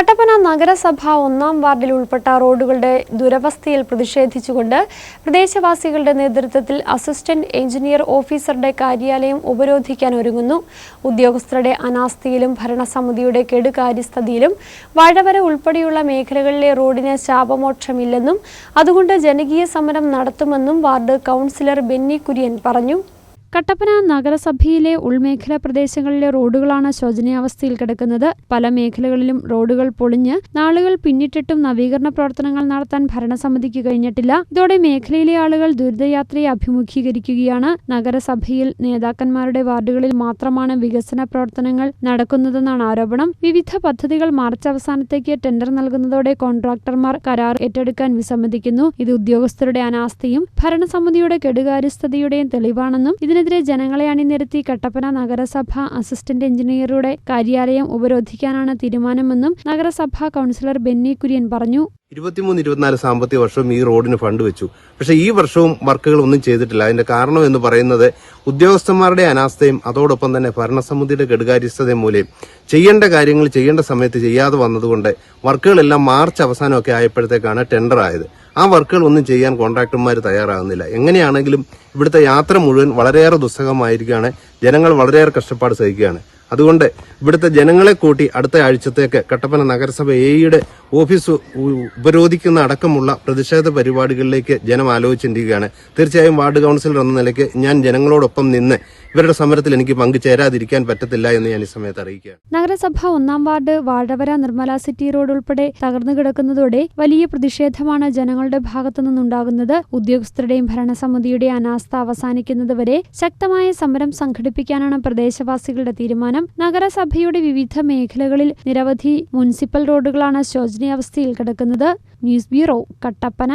കട്ടപ്പന നഗരസഭ ഒന്നാം വാർഡിൽ ഉൾപ്പെട്ട റോഡുകളുടെ ദുരവസ്ഥയിൽ പ്രതിഷേധിച്ചുകൊണ്ട് പ്രദേശവാസികളുടെ നേതൃത്വത്തിൽ അസിസ്റ്റന്റ് എഞ്ചിനീയർ ഓഫീസറുടെ കാര്യാലയം ഉപരോധിക്കാൻ ഒരുങ്ങുന്നു. ഉദ്യോഗസ്ഥരുടെ അനാസ്ഥയിലും ഭരണസമിതിയുടെ കെടുകാര്യസ്ഥതയിലും വഴവര ഉൾപ്പെടെയുള്ള മേഖലകളിലെ റോഡിന് ശാപമോക്ഷമില്ലെന്നും അതുകൊണ്ട് ജനകീയ സമരം നടത്തുമെന്നും വാർഡ് കൗൺസിലർ ബെന്നി കുര്യൻ പറഞ്ഞു. കട്ടപ്പന നഗരസഭയിലെ ഉൾമേഖലാ പ്രദേശങ്ങളിലെ റോഡുകളാണ് ശോചനീയാവസ്ഥയിൽ കിടക്കുന്നത്. പല മേഖലകളിലും റോഡുകൾ പൊളിഞ്ഞ് നാളുകൾ പിന്നിട്ടിട്ടും നവീകരണ പ്രവർത്തനങ്ങൾ നടത്താൻ ഭരണസമിതിക്ക് കഴിഞ്ഞിട്ടില്ല. ഇതോടെ മേഖലയിലെ ആളുകൾ ദുരിതയാത്രയെ അഭിമുഖീകരിക്കുകയാണ്. നഗരസഭയിൽ നേതാക്കന്മാരുടെ വാർഡുകളിൽ മാത്രമാണ് വികസന പ്രവർത്തനങ്ങൾ നടക്കുന്നതെന്നാണ് ആരോപണം. വിവിധ പദ്ധതികൾ മാർച്ച് അവസാനത്തേക്ക് ടെൻഡർ നൽകുന്നതോടെ കോൺട്രാക്ടർമാർ കരാർ ഏറ്റെടുക്കാൻ വിസമ്മതിക്കുന്നു. ഇത് ഉദ്യോഗസ്ഥരുടെ അനാസ്ഥയും ഭരണസമിതിയുടെ കെടുകാര്യസ്ഥതയുടെയും തെളിവാണെന്നും ഇതിനെതിരെ ജനങ്ങളെ അണിനിരത്തി കട്ടപ്പന നഗരസഭ അസിസ്റ്റന്റ് എഞ്ചിനീയറുടെ കാര്യാലയം ഉപരോധിക്കാനാണ് തീരുമാനമെന്നും നഗരസഭാ കൌൺസിലർ ബെന്നി കുര്യൻ പറഞ്ഞു. ഇരുപത്തിമൂന്ന് ഇരുപത്തിനാല് സാമ്പത്തിക വർഷവും ഈ റോഡിന് ഫണ്ട് വെച്ചു. പക്ഷേ ഈ വർഷവും വർക്കുകൾ ഒന്നും ചെയ്തിട്ടില്ല. അതിന്റെ കാരണം എന്ന് പറയുന്നത് ഉദ്യോഗസ്ഥന്മാരുടെ അനാസ്ഥയും അതോടൊപ്പം തന്നെ ഭരണസമിതിയുടെ കെടുകാര്യസ്ഥതയും മൂലം. ചെയ്യേണ്ട കാര്യങ്ങൾ ചെയ്യേണ്ട സമയത്ത് ചെയ്യാതെ വന്നതുകൊണ്ട് വർക്കുകളെല്ലാം മാർച്ച് അവസാനമൊക്കെ ആയപ്പോഴത്തേക്കാണ് ടെൻഡർ ആയത് ആ വർക്കുകൾ ഒന്നും ചെയ്യാൻ കോൺട്രാക്ടർമാർ തയ്യാറാകുന്നില്ല. എങ്ങനെയാണെങ്കിലും ഇവിടുത്തെ യാത്ര മുഴുവൻ വളരെയേറെ ദുസ്സഹമായിരിക്കുകയാണ്. ജനങ്ങൾ വളരെയേറെ കഷ്ടപ്പാട് സഹിക്കുകയാണ്. അതുകൊണ്ട് ഇവിടുത്തെ ജനങ്ങളെ കൂട്ടി അടുത്ത ആഴ്ചത്തേക്ക് കട്ടപ്പന നഗരസഭ എയുടെ ഓഫീസ് ഉപരോധിക്കുന്ന അടക്കമുള്ള പ്രതിഷേധ പരിപാടികളിലേക്ക് ജനം ആലോചിച്ചിരിക്കുകയാണ്. തീർച്ചയായും വാർഡ് കൗൺസിലർ എന്ന നിലയ്ക്ക് ഞാൻ ജനങ്ങളോടൊപ്പം നിന്ന് ഇവരുടെ സമരത്തിൽ എനിക്ക് പങ്കുചേരാതിരിക്കാൻ പറ്റത്തില്ല എന്ന് ഞാൻ ഈ സമയത്ത് അറിയിക്കുകയാണ്. നഗരസഭ ഒന്നാം ward Vazhavara Nirmala city road ഉൾപ്പെടെ തകർന്നു കിടക്കുന്നതോടെ വലിയ പ്രതിഷേധമാണ് ജനങ്ങളുടെ ഭാഗത്തു നിന്നുണ്ടാകുന്നത്. ഉദ്യോഗസ്ഥരുടെയും ഭരണസമിതിയുടെയും അനാസ്ഥ അവസാനിക്കുന്നതുവരെ ശക്തമായ സമരം സംഘടിപ്പിക്കാനാണ് പ്രദേശവാസികളുടെ തീരുമാനം. നഗരസഭയുടെ വിവിധ മേഖലകളിൽ നിരവധി മുനിസിപ്പൽ റോഡുകളാണ് ശോചനീയാവസ്ഥയിൽ കിടക്കുന്നത് ന്യൂസ് ബ്യൂറോ കട്ടപ്പന